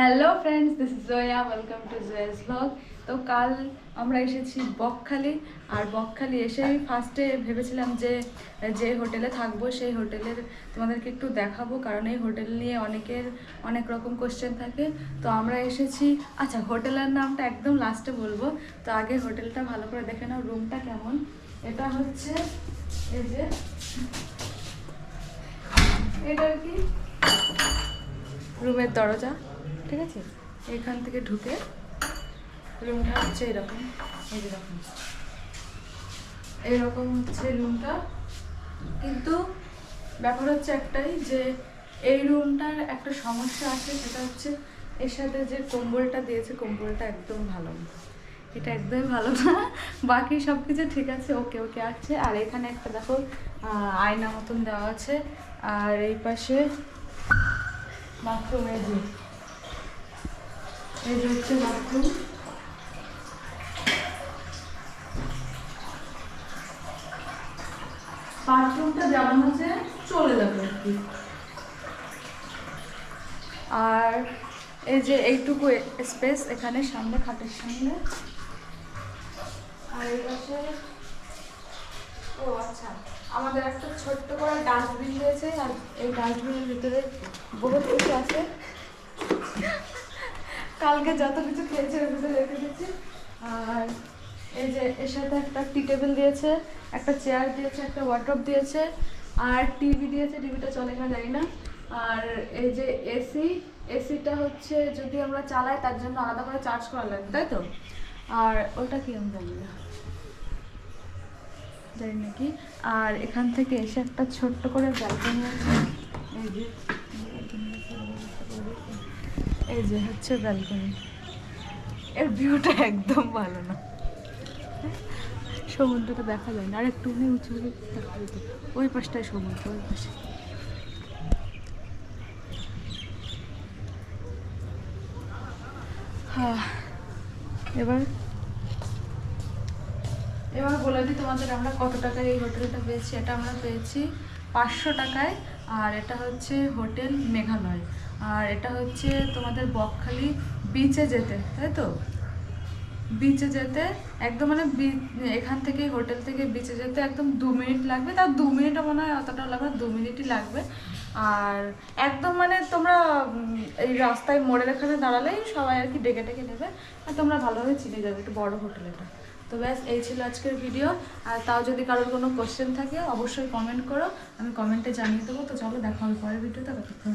Hello friends this is Jaya welcome to Jaya's blog তো কাল আমরা এসেছি বকখালি, আর বকখালি এসে আমি ফার্স্টে ভেবেছিলাম যে যে হোটেলে থাকব, সেই হোটেলের তোমাদেরকে একটু দেখাবো, কারণ এই হোটেল নিয়ে অনেকের অনেক রকম কোশ্চেন থাকে। তো আমরা এসেছি আচ্ছা হোটেলের নামটা একদম লাস্টে বলব। তো আগে হোটেলটা ভালো করে দেখে নাও রুমটা কেমন। এটা হচ্ছে, এই যে, এটা আর কি? রুমের দরজা। ঠিক আছে? এখান থেকে ঢুকে রুমটা হচ্ছে এরকম, এই যেরকম এইরকম হচ্ছে রুমটা। কিন্তু ব্যাপার হচ্ছে একটাই যে এই রুমটার একটা সমস্যা আছে, সেটা হচ্ছে এর সাথে যে কম্বলটা দিয়েছে, কম্বলটা একদম ভালো না। এটা একদমই ভালো না। বাকি সব কিছু ঠিক আছে, ওকে ওকে আছে। আর এখানে একটা দেখো আয়না মতন দেওয়া আছে। আর এই পাশে বাথরুমের যে যে হচ্ছে বাথরুম বাথরুমটা যেমন আছে চলে যাবে আর কি। আর এই যে এইটুকু স্পেস এখানে সামনে খাটের সামনে। আর এই পাশে ও আচ্ছা আমাদের একটা ছোট্ট করে ডাস্টবিন রয়েছে আর এই ডাস্টবিনের ভিতরে বহুত কিছু আছে। কালকে যত কিছু খেয়েছে ওগুলো রেখে দিয়েছি আর এই যে এর সাথে একটা টি টেবিল দিয়েছে, একটা চেয়ার দিয়েছে, একটা ওয়ার্ড্রপ দিয়েছে, আর টিভি দিয়েছে টিভিটা চলে কিনা জানি না। আর এই যে এসি এসিটা হচ্ছে যদি আমরা চালাই, তার জন্য আলাদা করে চার্জ করা লাগবে, তাই তো? আর ওটা কি আমি জানি না। জানি নাকি আর এখান থেকে এসে একটা ছোট্ট করে ব্যালকনি আছে। এই যে এই যে হচ্ছে ব্যালকনি এর ভিউটা একদম ভালো না। সমুদ্রটা দেখা যায় না। আর একটু উঁচু ওই পাশটায় সমুদ্র, ওই পাশে। হ্যাঁ এবার? এবার বলে দিই তোমাদের আমরা কত টাকায় এই হোটেলটা পেয়েছি। এটা আমরা পেয়েছি পাঁচশো টাকায় আর এটা হচ্ছে হোটেল মেঘালয়। আর এটা হচ্ছে তোমাদের বকখালি বিচে যেতে, তাই তো? বিচে যেতে, একদম মানে এখান থেকে হোটেল থেকে বিচে যেতে একদম দু মিনিট লাগবে। তার দু মিনিটও মনে হয় অতটা লাগবে দু মিনিটই লাগবে। আর একদম মানে তোমরা এই রাস্তায় মোড়ের এখানে দাঁড়ালেই সবাই আর কি ডেকে ডেকে নেবে। আর তোমরা ভালোভাবে চিনে যাবে একটু বড় হোটেল এটা। তো ব্যাস, এই ছিল আজকের ভিডিও আর তাও যদি কারোর কোনো কোশ্চেন থাকে, অবশ্যই কমেন্ট করো। আমি কমেন্টে জানিয়ে দেবো। তো চলো, দেখা হবে পরের ভিডিওতে ততক্ষণ।